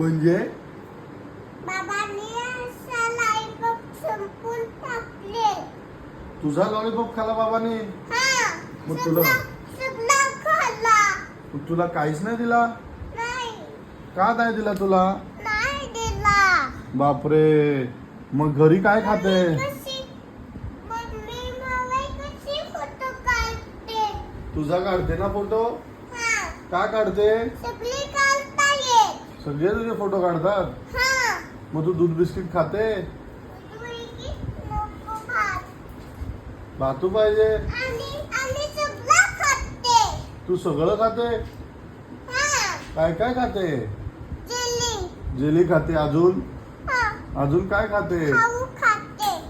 म्हणजे? तुझा लॉलीपॉप खाला बाबाने? मग तुला- मग तुला काहीच नाही दिला? नाही. का नाही दिला तुला? नाही दिला. बापरे. मग घरी काय खाते? तुझा काढते ना फोटो? हा. का काढते. सगळी तुझे फोटो काढतात? हा. मग तू दूध बिस्किट खाते? भात पाहिजे. तू सगळं खाते? हा. काय काय खाते? जेली. जेली खाते अजून? हा. अजून काय खाते?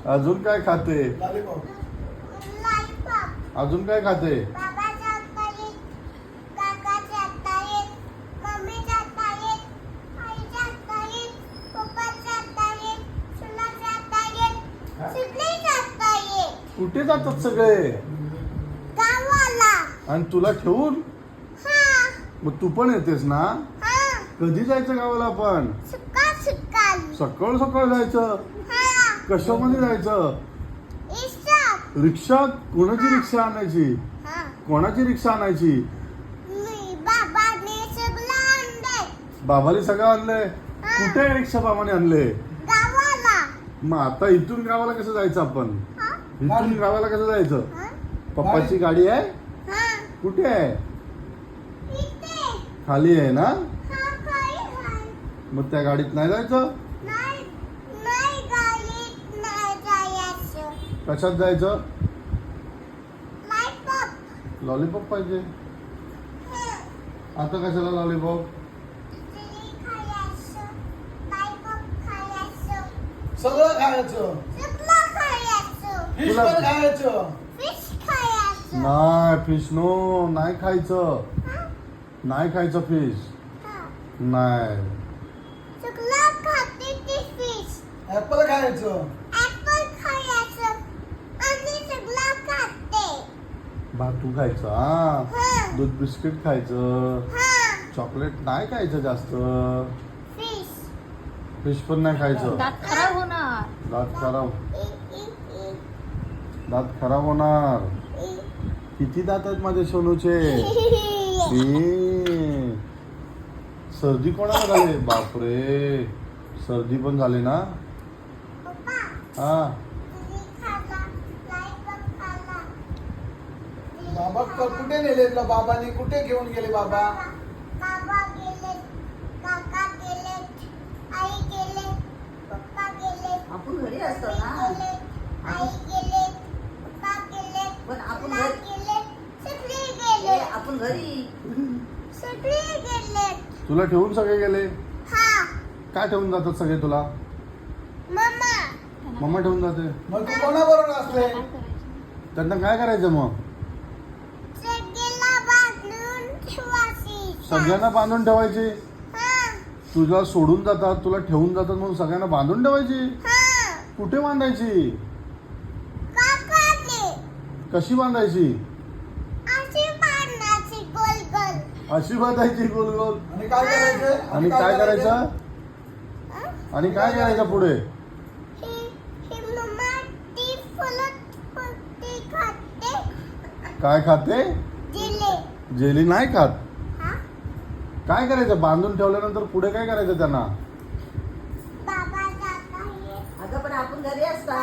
अजून काय खाते? अजून काय खाते बाबा जाता येत काका जाता येत मम्मी जाता येत आई जाता येत पप्पा जाता येत तुला जाता येत सगळे जाता येत कुठे जातात सगळे? गावाला. आणि तुला ठेवून? हा. मग तू पण येतेस ना? हा. कधी जायचं गावाला आपण? सकाळ सकाळ. सकाळ सकाळ जायचं? हा. कशामध्ये जायचं? इशाक रिक्षा? कोणाची रिक्षा आणायची? हा. कोणाची रिक्षा आणायची? मी बाबाने सगळं आणलंय बाबाने सगळं आणलंय? कुठे रिक्षा बाबाने आणले? गावाला. मग आता इथून गावाला कसं जायचं आपण? हा. इथून गावाला कसं जायचं? पप्पाची गाडी आहे? हा कुठे आहे? खाली आहे ना? मग त्या गाडीत नाही जायचं? कशात जायचं? लॉलीपॉप पाहिजे. आता कशाला लॉलीपॉप? सगळं खायचं. फिश तुला- पण खायचं. फिश खायचं. नाही फिश नो नाही खायचं. हा? नाही खायचं फिश हा. नाही. ऍपल खायचं. ऍपल खायचं. आणि सगळं खाते. भातू खायचं हा? हा. दूध बिस्किट खायचं. हा. चॉकलेट नाही खायचं जास्त. फिश फिश पण नाही खायचं. दात खराब होणार. दात खराब. दात खराब होणार. किती दात आहेत माझ्या सोनूचे? सर्दी कोणाला झाली? बापरे सर्दी पण झाली ना? हा. बाबा क- कुठे नेले बाबाने? कुठे घेऊन गेले बाबा? बाबा गेले काका गेले आई गेले पप्पा गेले आपण घरी असतो ना गेले आई गेले पप्पा गेले पण आपण तुला घरी- गेले सगळे ए, गेले आपण घरी सगळे गेले तुला ठेवून सगळे गेले? हा. काय ठेवून जातात सगळे तुला? मम्मा मम्मा ठेवून जाते. मग तू कोणाबरोबर असले? त्यांना काय करायचं मग? सगळ्यांना बांधून ठेवायची. हा. तुला सोडून जातात तुला ठेवून जातात म्हणून सगळ्यांना बांधून ठेवायची? हा. कुठे बांधायची? कशी बांधायची अशी बांधायची गोल गोल अशी बांधायची गोल गोल आणि काय करायचं? आणि काय करायचं? आणि काय करायचं पुढे? मम्मा ती फुलत ती खाते. काय खाते? जेली. नाही खात. हा? काय करायचं? बांधून ठेवल्यानंतर पुढे काय करायचं त्यांना? बाबा जात आहे अगं पण आपण घरी असता.